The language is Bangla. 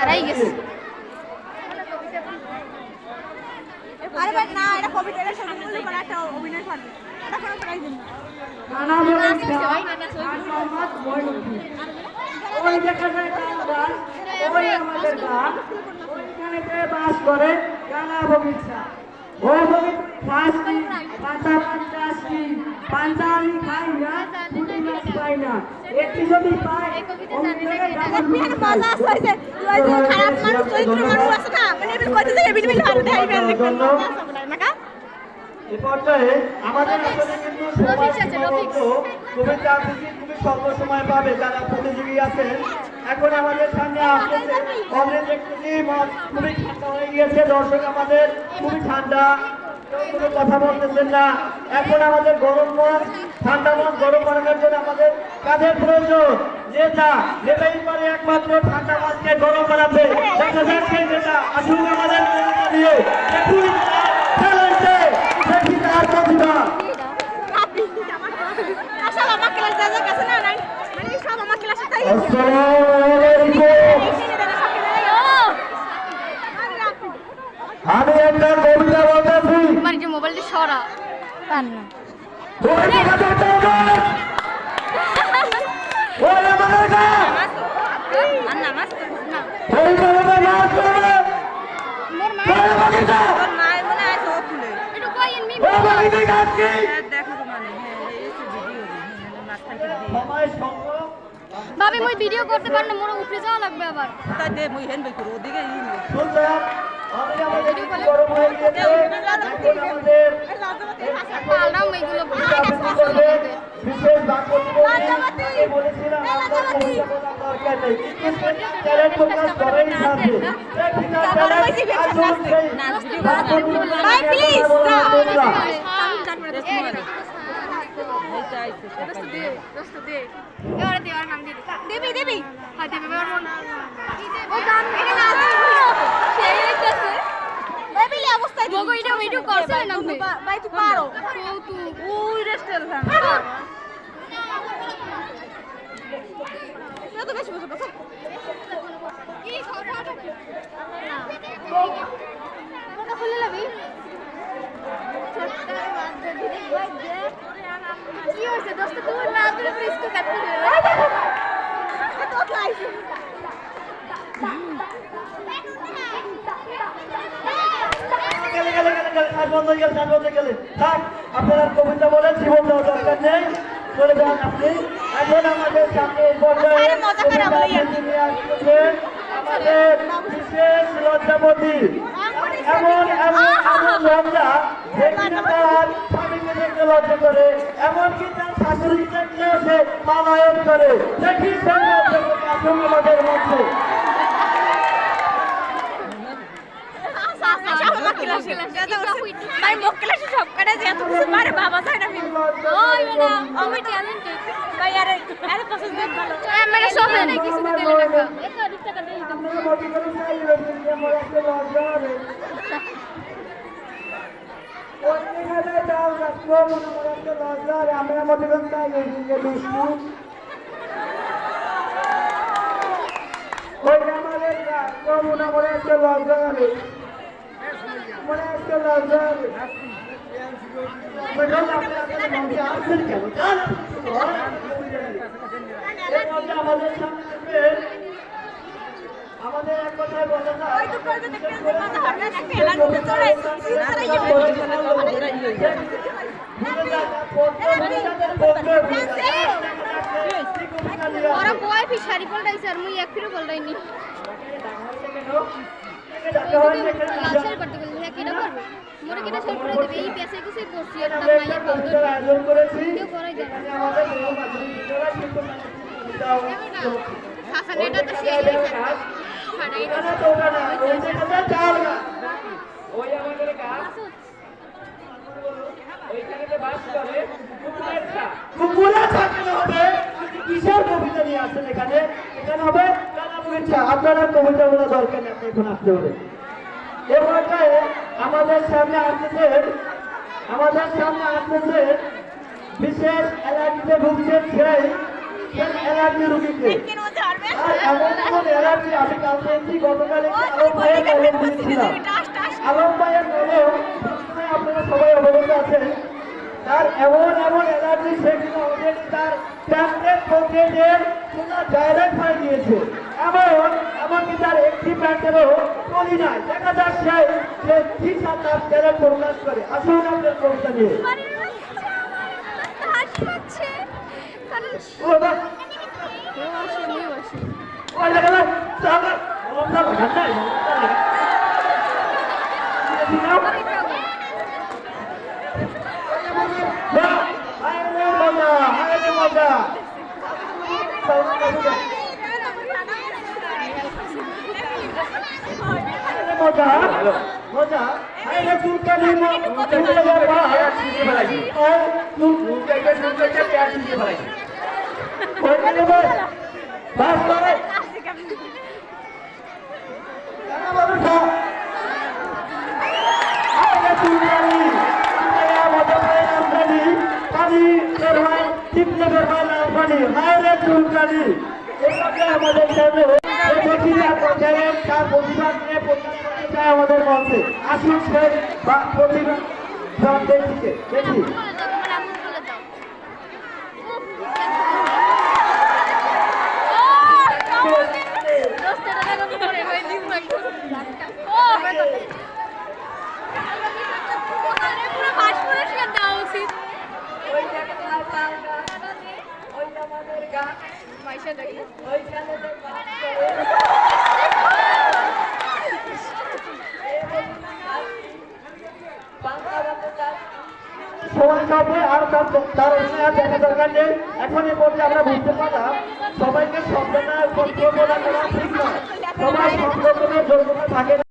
হারাই গেছে। আরে ভাই না এটা কবিতা এটা সত্যি বলতে পারে একটা অভিনয় করবে। এটা কোনো প্রাইজ না। নানা বলেন আর মোহাম্মদ মঈনুদ্দিন ওই আমাদের গান। ওইখানে বাস করে গানা বগিচা। ও পাতা পঞ্চাশটি পাঞ্জালি খাই না পুটি মাছ পাই না একটি যদি পাই খারাপ মানুষ চরিত্র মানুষ আছে না মানে কইতে যে বিল বিল আছে বলে না এ পর্যায়ে আমাদের আসলে কিন্তু সময় সীমাবদ্ধ। খুবই স্বল্প সময় পাবে যারা প্রতিযোগী আছেন। এখন আমাদের সামনে আসতেছে অলরেডি দেখতেছি মন খুবই ঠান্ডা হয়ে গিয়েছে দর্শক আমাদের খুবই ঠান্ডা। কোনো কথা বলতেছেন না। এখন আমাদের গরম মন ঠান্ডা মন গরম বানানোর জন্য আমাদের কাজের প্রয়োজন। নেতা নেতাই পারে একমাত্র ঠান্ডা মাছকে গরম বানাতে দেখা যাচ্ছে নেতা আসুন আমাদের দিয়ে। দেখুন খেলাচ্ছে দেখি তার প্রতিভা আপনি আমার আসলে আমার ক্লাস যা যা কাছে না নাই মানে সব আমার ক্লাসে তাই আসসালামু আলাইকুম আমি একটা কবিতা বলতেছি আমার যে মোবাইলটা সরা পার না ওই দিকে দেখতে হবে। ওই আমাদের গা। আর নামাজ না ওই কবিতা নাচ করবে। মোর মা ওই বাগিচা। তোর মায়ের মনে আছে ও খুলে একটু কই এমনি ওই বাগিচা গাছ কি? দেখো তো মানে হ্যাঁ এই তো ভিডিও মাঝখান থেকে দিই সময় সংগ্রহ ভাবি মই ভিডিও করতে পার না মোর উপরে যাওয়া লাগবে আবার। তাই দে মুই হেন বই করো ওদিকে দেবি দেবি। হ্যাঁ দেবে ও গান সেই হইতাছে ভাই বিলি অবস্থায় মগো এটা ভিডিও করছে না ভাই তুই পারো কৌতুক ওই রেস্টুরেন্ট তো বেশি বসে বসে ওটা খুলে লাবি কি হয়েছে দোস্ত তুই না তুই প্লিজ তো কাটতে তো লাইছে গেলে গেলে গেলে গেলে কাজ বন্ধ হয়ে গেলে বন্ধ হয়ে গেলে থাক আপনারা কবিতা বলে জীবন দেওয়ার দরকার নেই। চলে যান আপনি। এখন আমাদের সামনে পর্যায়ে আমাদের বিশেষ লজ্জাপতি এমন এমন এমন লজ্জা যে কিনা তার স্বামীকে দেখতে লজ্জা করে এমনকি তার শাশুড়ি দেখলেও সে পালায়ন করে। দেখি আসুন আমাদের মধ্যে ভাই মুখ ক্লাসে সব কাটা যে এত কিছু মারে বাবা যায় না ওই বেটা আমি ট্যালেন্টেড ভাই আরে আরে পছন্দ ভালো। মেরে সবে না কিছু দিতে এত টাকা দেই মনে আমার ওই না, মনে আমরা মনে যে ওই আমাদের মনে করে একটা লজ্জা হবে। আমাদের সামনে আসবে। আমাদের এক কথায় বলে ইয়ে ফি শাড়ি পলটাইছে আর মুই এক ফিরো পলটাইনি হ্যাঁ কেটা করবে? মোরে কেটা শেয়ার করে দেবে। এই পেছে কিছু করছি? আর তার মাইয়ের বন্ধ আয়োজন করেছি। কেউ করাই দেবে আমাদের বহু মাধ্যমিকরা কিন্তু হাসান এটা তো শেয়ার ছাড়াই এখানে তো ওটা না, ওই জায়গাটা চাল না। ওই আমাদের গাছ, ওইখানে যে বাস করে, কুকুরের কুকুরের ছা হবে? কিসের কবিতা নিয়ে এখানে? এখানে হবে। আপনারা দরকার নেই, আপনি এখন আসতে পারেন। এ পর্যায়ে আমাদের সামনে আসতেছেন আমাদের সামনে আসতেছেন বিশেষ অ্যালার্জিতে ভুগছেন সেই অ্যালার্জি রুগীকে। কেন এমন এমন অ্যালার্জি আমি কাল পেয়েছি গতকাল আলম ভাইয়ের নিশ্চয়ই আপনারা সবাই অবগত আছেন। তার এমন এমন অ্যালার্জি সে কিনা অলরেডি তার প্যান্টের পকেটে সোনা ডাইরেক্ট হয়ে গিয়েছে এমন এমনকি তার একটি প্যান্টেরও কলি নাই। দেখা যাচ্ছে যে সে তার ছেলে প্রকাশ করে। আসুন আপনার কবিতা নিয়ে। হাসি পাচ্ছে কারণ ও দেখা যাক, চালা, অলমটা লাগান না, অলমটা লাগান। ঠিক আছে, নাও। বাহ, হায় রে মজা, হায় রে মজা। হায় রে মজা, মজা। হায় রে চুলকানি, ম- চুলকানি বাবা। হায়, চুল- হয়ে গেল এবার? বাস করে। জানা বাবু খা। হায় রে চুলকানি, চুলকানি মজা। পায় নামখানি। পানি বের হয়, টিপলে বের হয় নামখানি। হায় রে চুলকানি। এভাবে আমাদের সামনে সেই প্রতিভা দেখি। বলে দাও তোমার এমন বলে দাও দশটা টাকা করে ভাই দিব একটু ও পুরো পাঁচ পুরস্কার দেওয়া উচিত পয়সা দেখি সময় কাউকে আর তার তার অভিনয় দেখা দরকার নেই। এখন এই পর্যায়ে আমরা বুঝতে পারলাম, সবাইকে সম্পূর্ণ কন্ট্রোল করা ঠিক নয়। সবাই সম্পূর্ণ যোগ্যতা থাকে